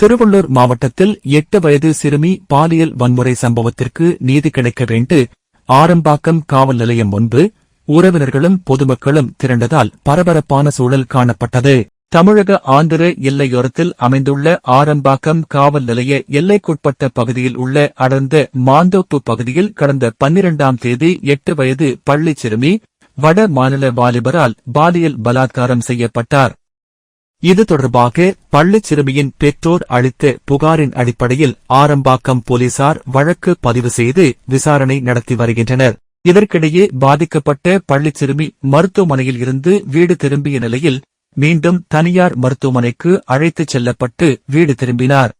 திருவள்ளூர் மாவட்டத்தில் எட்டு வயது சிறுமி பாலியல் வன்முறை சம்பவத்திற்கு நீதி கிடைக்க வேண்டு. ஆரம்பாக்கம் காவல் நிலையம் முன்பு உறவினர்களும் பொதுமக்களும் திரண்டதால் பரபரப்பான சூழல் காணப்பட்டது. தமிழக ஆந்திர எல்லையோரத்தில் அமைந்துள்ள ஆரம்பாக்கம் காவல் நிலைய எல்லைக்குட்பட்ட பகுதியில் உள்ள அடர்ந்த மாந்தோப்பு பகுதியில் கடந்த பன்னிரண்டாம் தேதி எட்டு வயது பள்ளிச் சிறுமி வட மாநில வாலிபரால் பாலியல் பலாத்காரம் செய்யப்பட்டார். இது தொடர்பாக பள்ளிச் சிறுமியின் பெற்றோர் அளித்த புகாரின் அடிப்படையில் ஆரம்பாக்கம் போலீசார் வழக்கு பதிவு செய்து விசாரணை நடத்தி வருகின்றனர். இதற்கிடையே பாதிக்கப்பட்ட பள்ளிச் சிறுமி மருத்துவமனையில் இருந்து வீடு திரும்பிய நிலையில் மீண்டும் தனியார் மருத்துவமனைக்கு அழைத்துச் செல்லப்பட்டு வீடு திரும்பினார்.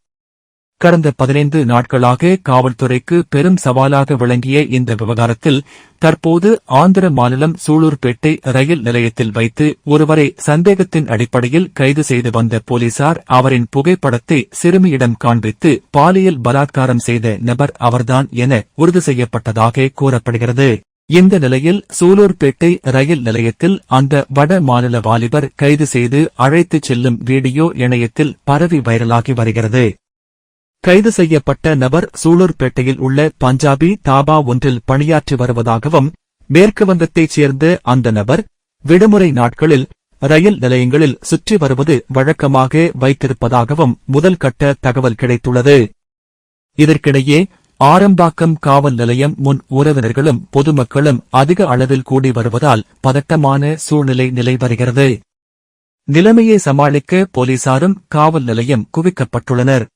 கடந்த பதினைந்து நாட்களாக காவல்துறைக்கு பெரும் சவாலாக விளங்கிய இந்த விவகாரத்தில் தற்போது ஆந்திர மாநிலம் சூலூர்பேட்டை ரயில் நிலையத்தில் வைத்து ஒருவரை சந்தேகத்தின் அடிப்படையில் கைது செய்து வந்த போலீசார் அவரின் புகைப்படத்தை சிறுமியிடம் காண்பித்து பாலியல் பலாத்காரம் செய்த நபர் அவர்தான் என உறுதி செய்யப்பட்டதாக கூறப்படுகிறது. இந்த நிலையில் சூலூர்பேட்டை ரயில் நிலையத்தில் அந்த வட மாநில வாலிபர் கைது செய்து அழைத்துச் செல்லும் வீடியோ இணையத்தில் பரவி வைரலாகி வருகிறது. கைது செய்யப்பட்ட நபர் சூலூர்பேட்டையில் உள்ள பஞ்சாபி தாபா ஒன்றில் பணியாற்றி வருவதாகவும் மேற்கு வங்கத்தைச் சேர்ந்த அந்த நபர் விடுமுறை நாட்களில் ரயில் நிலையங்களில் சுற்றி வருவது வழக்கமாக வைத்திருப்பதாகவும் முதல் கட்ட தகவல் கிடைத்துள்ளது. இதற்கிடையே ஆரம்பாக்கம் காவல் நிலையம் முன் உறவினர்களும் பொதுமக்களும் அதிக அளவில் கூடி வருவதால் பதட்டமான சூழ்நிலை நிலை வருகிறது. நிலைமையை சமாளிக்க போலீசாரும் காவல் நிலையம் குவிக்கப்பட்டுள்ளனர்.